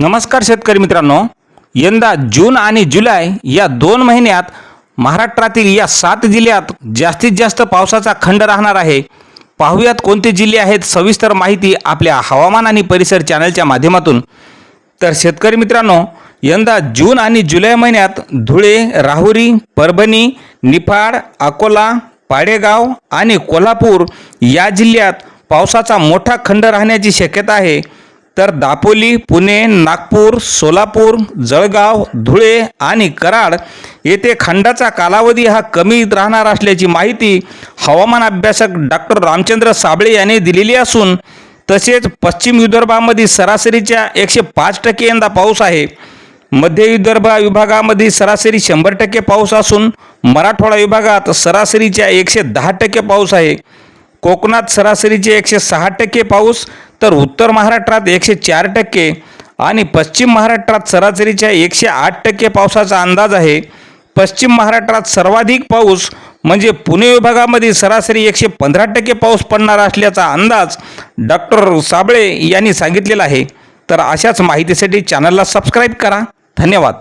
नमस्कार शेतकरी मित्रांनो. यंदा जून आणि जुलै या दोन महिन्यात महाराष्ट्रातील या सात जिल्ह्यात जास्तीत जास्त पावसाचा खंड राहणार आहे. पाहुयात कोणते जिल्हे आहेत सविस्तर माहिती आपल्या हवामान आणि परिसर चॅनलच्या माध्यमातून. तर शेतकरी मित्रांनो यंदा जून आणि जुलै महिन्यात धुळे राहुरी परभणी निफाड अकोला पाडेगाव आणि कोल्हापूर या जिल्ह्यात पावसाचा मोठा खंड राहण्याची शक्यता आहे. तर दापोली पुणे नागपूर सोलापूर जळगाव धुळे आणि कराड येथे खंडाचा कालावधी हा कमी राहणार असल्याची माहिती हवामान अभ्यासक डॉक्टर रामचंद्र साबळे यांनी दिलेली असून तसेच पश्चिम विदर्भामध्ये सरासरीच्या एकशे पाच टक्के यंदा पाऊस आहे. मध्य विदर्भ विभागामध्ये सरासरी शंभर टक्के पाऊस असून मराठवाडा विभागात सरासरीच्या एकशे दहा टक्के पाऊस आहे. कोकणात सरासरीचे एकशे सहा टक्के पाऊस तर उत्तर महाराष्ट्रात एकशे चार टक्के आणि पश्चिम महाराष्ट्रात सरासरीच्या एकशे आठ टक्के पावसाचा अंदाज आहे. पश्चिम महाराष्ट्रात सर्वाधिक पाऊस म्हणजे पुणे विभागामध्ये सरासरी एकशे पंधरा टक्के पाऊस पडणार असल्याचा अंदाज डॉक्टर साबळे यांनी सांगितलेला आहे. तर अशाच माहितीसाठी चॅनलला सबस्क्राईब करा. धन्यवाद.